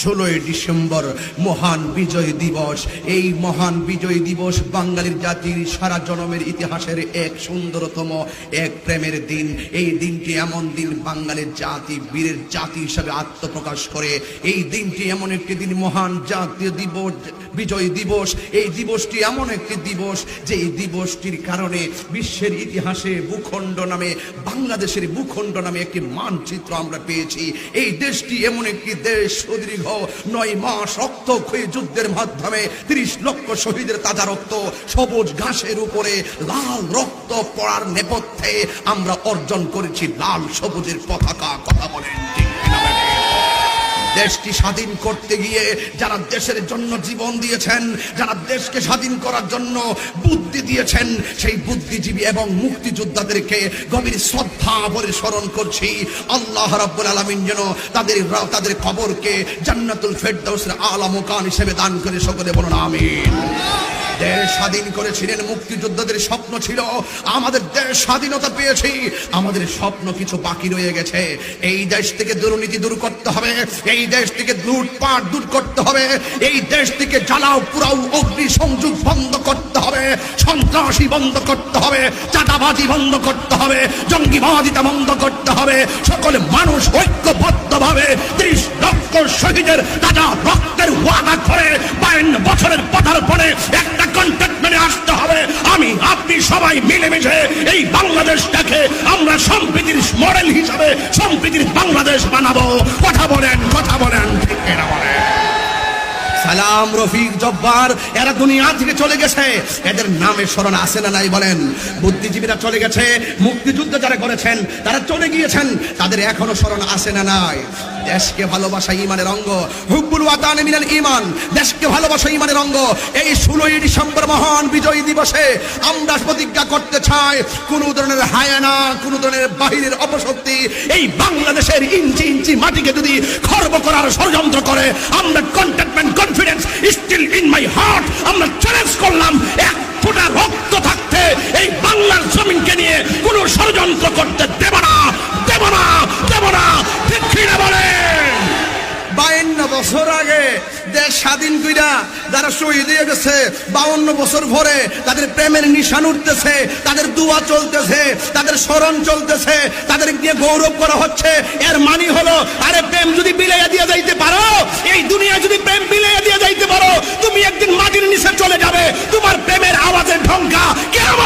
ষোলোই ডিসেম্বর মহান বিজয় দিবস। এই মহান বিজয় দিবস বাঙালির জাতির সারা জনমের ইতিহাসের এক সুন্দরতম, এক প্রেমের দিন। এই দিনটি এমন দিন বাঙালির জাতি, বীরের জাতি হিসাবে আত্মপ্রকাশ করে। এই দিনটি এমন একটি দিন মহান জাতীয় দিবস, বিজয় দিবস। এই দিবসটি এমন একটি দিবস যে এই দিবসটির কারণে বিশ্বের ইতিহাসে ভূখণ্ড নামে, বাংলাদেশের ভূখণ্ড নামে একটি মানচিত্র আমরা পেয়েছি। এই দেশটি এমন একটি দেশ সুদীর্ঘ নয় মাস রক্ত ক্ষয়ে যুদ্ধের মাধ্যমে তিরিশ লক্ষ শহীদের তাজা রক্ত সবুজ ঘাসের উপরে লাল রক্ত পড়ার নেপথ্যে আমরা অর্জন করেছি লাল সবুজের পতাকা, কথা বলেন ঠিক? দেশটি স্বাধীন করতে গিয়ে যারা দেশের জন্য জীবন দিয়েছেন, যারা দেশকে স্বাধীন করার জন্য বুদ্ধি দিয়েছেন, সেই বুদ্ধিজীবী এবং মুক্তিযোদ্ধাদেরকে গভীর শ্রদ্ধা ভরে স্মরণ করছি। আল্লাহ রাব্বুল আলামিন যেন তাদের তাদের খবরকে জান্নাতুল ফেরদৌসের আলামকান হিসেবে দান করে সকলে বলুন, আমিন। দেশ স্বাধীন করেছিলেন মুক্তিযোদ্ধাদের স্বপ্ন ছিল। আমাদের দেশ স্বাধীনতা পেয়েছি। আমাদের স্বপ্ন কিছু বাকি রয়ে গেছে। এই দেশ থেকে দুর্নীতি দূর করতে হবে। এই দেশ থেকে লুটপাট দূর করতে হবে। এই দেশ থেকে জ্বালাও পুরাও অগ্নি সংযোগ বন্ধ করতে হবে। সন্ত্রাসী বন্ধ করতে হবে। চাঁদাবাজি বন্ধ করতে হবে। জঙ্গিবাদিতা বন্ধ করতে হবে। সকল মানুষ ঐক্যবদ্ধভাবে ত্রিশ লক্ষ শহীদের তাজা রক্তের ওয়াদা করে বায়ান্ন বছরের পদার্পণে একটা কন্টেন্টমেন্টে আমরা সম্প্রীতির মডেল হিসাবে সম্প্রীতির বাংলাদেশ বানাবো। কথা বলেন কথা সালাম, রফিক, জব্বার, এরা দুনিয়া থেকে চলে গেছে। এদের নামে স্মরণ আসে না নাই বলেন? বুদ্ধিজীবীরা চলে গেছে, মুক্তিযুদ্ধ যারা করেছেন, তারা চলে গিয়েছেন, তাদের এখনও স্মরণ আসে না নাই? দেশকে ভালোবাসা ইমানের অঙ্গ। হুব্বুল ওয়াতান মিনাল ইমান দেশকে ভালোবাসা ইমানের অঙ্গ। এই ষোলোই ডিসেম্বর মহান বিজয় দিবসে আমরা প্রতিজ্ঞা করতে চাই, কোন ধরনের হায়ানা কোন ধরনের বাহিরের অপশক্তি। এই বাংলাদেশের ইঞ্চি ইঞ্চি মাটিকে যদি খর্ব করার ষড়যন্ত্র করে, আমরা containment confidence still in my heart আমরা চ্যালেঞ্জ করলাম এক ফোঁটা রক্ত থাকতে এই বাংলার জমিনকে নিয়ে কোনো ষড়যন্ত্র করতে দেব না দেব না দেব না। ঠিক বায়ান্ন বছর আগে দেশ স্বাধীন যারা শহীদ হয়ে গেছে, বাউন্ন বছর ভরে তাদের প্রেমের নিশান উঠতেছে, তাদের দুয়া চলতেছে, তাদের স্মরণ চলতেছে, তাদের নিয়ে গৌরব করা হচ্ছে। এর মানি হলো, আরে প্রেম যদি বিলাইয়া দিয়ে যাইতে পারো, এই দুনিয়া যদি প্রেম পারো তুমি একদিন মাটির নিচে চলে যাবে। তোমার প্রেমের আওয়াজের ঢঙ্কা কেমন